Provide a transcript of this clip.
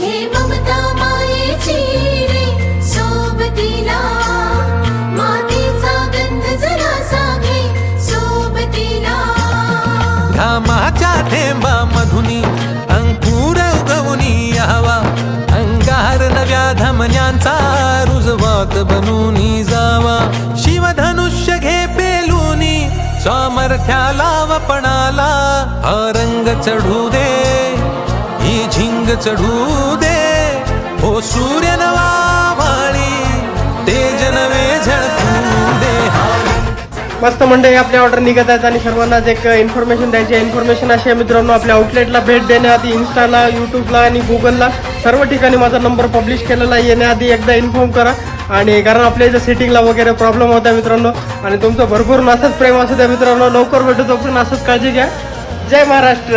घे ममता मायेची रे सोबतीला. मातीचा गंध जरासा घे सोबतीला. घामाच्या थेंबा मधुनी अंकुर उगवनी यावा. अंगार नव्या धमन्यांचा रुजवात बनून जावा. शिवधनुष्य घे पेलूनी सामर्थ्याला वपणाला हा रंग चढू दे. चढू दे. हो सूर्य नवा तेज नवे झळकू दे. मस्त मंडळी आपल्या ऑर्डर निघत आहेत आणि सर्वांनाच एक इन्फॉर्मेशन द्यायची आहे. इन्फॉर्मेशन अशी आहे मित्रांनो आपल्या आउटलेटला भेट देण्याआधी इन्स्टाला यूट्यूबला आणि गुगलला सर्व ठिकाणी माझा नंबर पब्लिश केलेला आहे. येण्याआधी एकदा इन्फॉर्म करा. आणि कारण आपल्या इथं सेटिंगला वगैरे प्रॉब्लेम होता मित्रांनो. आणि तुमचं भरपूर नासत प्रेम असू द्या मित्रांनो. लवकर भेटू तोपर्यंत असंच काळजी घ्या. जय महाराष्ट्र!